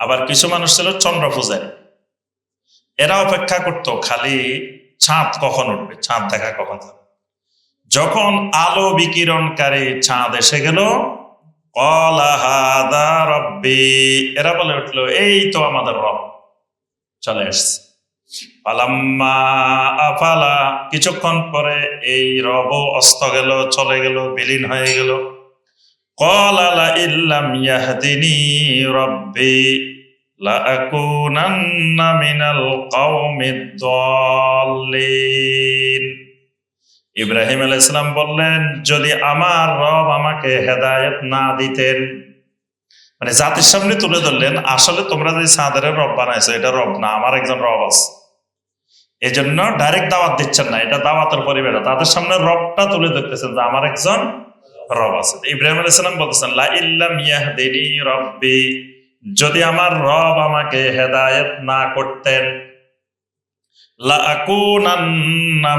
আবার কিছু মানুষ ছিল চন্দ্র পূজারী এরা অপেক্ষা করতো খালি চাঁদ কখন উঠবে, চাঁদ দেখা কখন যাবে। যখন আলো বিকিরণকারী চাঁদ এসে গেল এরা বলে উঠল, এই তো আমাদের রব, চলে এসছে। পালাম্মা আফালা, কিছুক্ষণ পরে এই রব অস্ত গেল, চলে গেল, বিলীন হয়ে গেল। কলালা ইল্লাম ইয়াহদিনি রব্বি লাআকুনান্না মিনাল কওমিদ দাল্লিন। ইব্রাহিম আলাইহিস সালাম বললেন, যদি আমার রব আমাকে হেদায়েত না দিতেন মানে জাতির সামনে তুলে ধরলেন, আসলে তোমরা যে সাদের রব বানাইছো, এটা রব না, আমার একজন রব আছে। এই জন্য ডাইরেক্ট দাওয়াত দিচ্ছেন না, এটা দাওয়াতের পরিবেশ তাদের সামনে রবটা তুলে ধরতেছেন যে আমার একজন রব আছে। ইব্রাহিম আলাইহিস সালাম বলতেছেন লা ইয়াহদিনি রব্বি যদি আমার রব আমাকে হেদায়েত না করতেন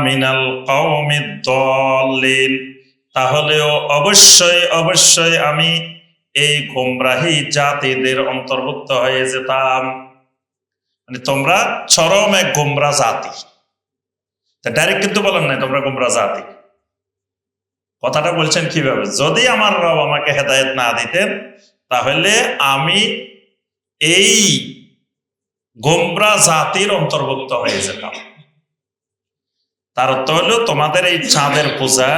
মিনাল কওমিদ তাহলেও অবশ্যই অবশ্যই আমি এই গোমরাহি জাতিদের অন্তর্ভুক্ত হয়ে যেতাম। মানে তোমরা চরম এক গোমরা জাতি। ডাইরেক্ট কিন্তু বলেন নাই তোমরা গোমরা জাতি। কথাটা বলছেন কীভাবে? যদি আমার রব আমাকে হেদায়েত না দিতেন, তাহলে আমি এই গোমরা জাতির অন্তর্ভুক্ত হয়ে যেতাম। তার অর্থ হলো তোমাদের এই চাঁদের পূজা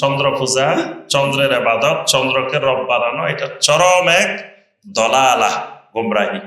চন্দ্র পূজা চন্দ্রের আবাদত চন্দ্রকে রব বানানো এটা চরম এক দলালা গোমরাহি।